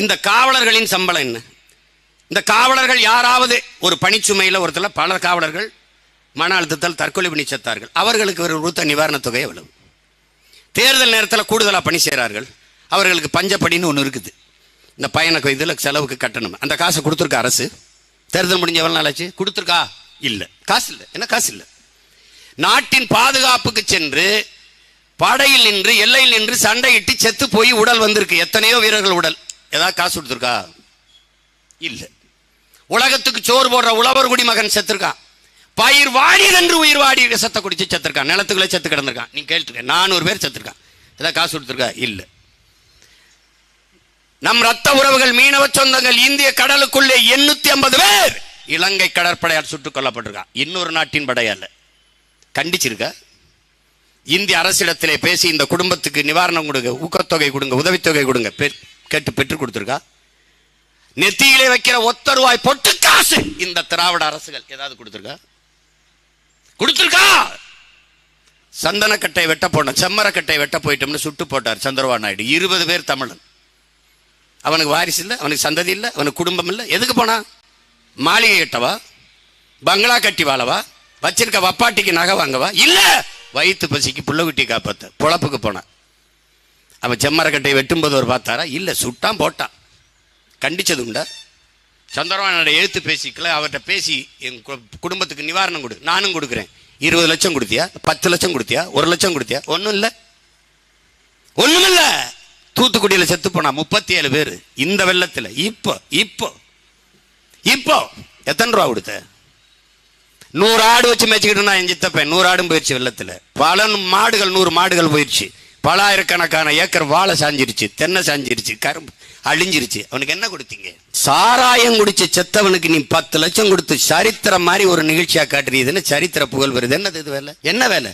இந்த காவலர்களின் சம்பளம் என்ன? இந்த காவலர்கள் யாராவது ஒரு பணிச்சுமையில் ஒருத்தர் பல காவலர்கள் மன அழுத்தத்தால் தற்கொலை பண்ணி செத்தார்கள். அவர்களுக்கு ஒரு உருத்த நிவாரணத் தொகை எவ்வளவு? தேர்தல் நேரத்தில் கூடுதலாக பணி செய்கிறார்கள் அவர்களுக்கு பஞ்சப்படின்னு ஒன்று இருக்குது. இந்த பயண இதில் செலவுக்கு கட்டணம். அந்த காசை கொடுத்துருக்கா அரசு? தேர்தல் முடிஞ்ச எவ்வளோ நாளாச்சு? கொடுத்துருக்கா? இல்லை. காசு இல்லை. என்ன காசு இல்லை? நாட்டின் பாதுகாப்புக்கு சென்று படையில் நின்று எல்லையில் நின்று சண்டையிட்டு செத்து போய் உடல் வந்திருக்கு. எத்தனையோ வீரர்கள் உடல். ஏதாவது காசு கொடுத்துருக்கா? இல்லை. உலகத்துக்கு சோறு போடுற உழவர் குடிமகன் செத்துருக்கான். பயிர் வாடியதென்று உயிர் வாடி சத்த குடிச்சு செத்துருக்கான். நிலத்துக்குள்ளே செத்து கிடந்திருக்கான். நீ கேட்டுருக்க நானூறு பேர் செத்துருக்கான். ஏதாவது காசு கொடுத்துருக்கா? இல்லை. நம் ரத்த உறவுகள் மீனவ சொந்தங்கள் இந்திய கடலுக்குள்ளே எண்ணூத்தி ஐம்பது பேர் இலங்கை கடற்படையால் சுட்டுக் கொல்லப்பட்டிருக்கான். இன்னொரு நாட்டின் படையால கண்டிச்சிருக்க? இந்திய அரசிடத்திலே பேசி இந்த குடும்பத்துக்கு நிவாரணம் கொடுங்க ஊக்கத்தொகை கொடுங்க உதவித்தொகை கொடுங்க. கேட்டு பெற்றுக் கொடுத்துருக்கா? நெத்தியிலே வைக்கிற ஒத்த ரூபாய் பொட்டு காசு! இந்த திராவிட அரசுகள் ஏதாவது கொடுத்துருக்கா? கொடுத்துருக்கா? சந்தனக்கட்டை வெட்ட போனோம் செம்மரக்கட்டை வெட்ட போயிட்டோம்னு சுட்டு போட்டார் சந்திரபாபு நாயுடு. இருபது பேர் தமிழன். அவனுக்கு வாரிசு இல்லை அவனுக்கு சந்ததி இல்லை அவனுக்கு குடும்பம் இல்லை. எதுக்கு போனா? மாளிகை கட்டவா? பங்களா கட்டி வாழவா? வச்சிருக்க வப்பாட்டிக்கு நகை வாங்கவா? இல்லை! வயிற்று பசிக்கு புள்ளகுட்டி காப்பாற்ற பொழப்புக்கு போனான் அவன் செம்மரக்கட்டை வெட்டும்போது ஒரு பார்த்தாரா? இல்லை சுட்டான் போட்டான். கண்டிச்சது உண்டா? சந்திரபாபு எழுத்து பேசிக்கல அவர்கிட்ட பேசி என் கு- குடும்பத்துக்கு நிவாரணம் கொடு. நானும் கொடுக்குறேன். இருபது லட்சம் கொடுத்தியா? பத்து லட்சம் கொடுத்தியா? ஒரு லட்சம் கொடுத்தியா? ஒன்றும் இல்லை. ஒன்றும் இல்லை. தூத்துக்குடியில் செத்து போனா முப்பத்தி ஏழு பேர். இந்த வெள்ளத்தில். இப்போ இப்போ. இப்போ. எத்தனை ரூபா கொடுத்த? நூறு ஆடு வச்சு மேய்ச்சிக்கிட்டு நான் என் சித்தப்பேன். நூறு ஆடும் போயிடுச்சு வெள்ளத்தில். பல மாடுகள் நூறு மாடுகள் போயிடுச்சு பல ஆயிரக்கணக்கான ஏக்கர் வாழை சாஞ்சிருச்சு தென்னை சாஞ்சிருச்சு கரும்பு அழிஞ்சிருச்சு. அவனுக்கு என்ன கொடுத்தீங்க? சாராயம் குடிச்ச செத்தவனுக்கு நீ பத்து லட்சம் கொடுத்து சரித்திரம் மாதிரி ஒரு நிகழ்ச்சியா காட்டுறீதுன்னு சரித்திர புகழ் வருது? என்னது இது வேலை? என்ன வேலை?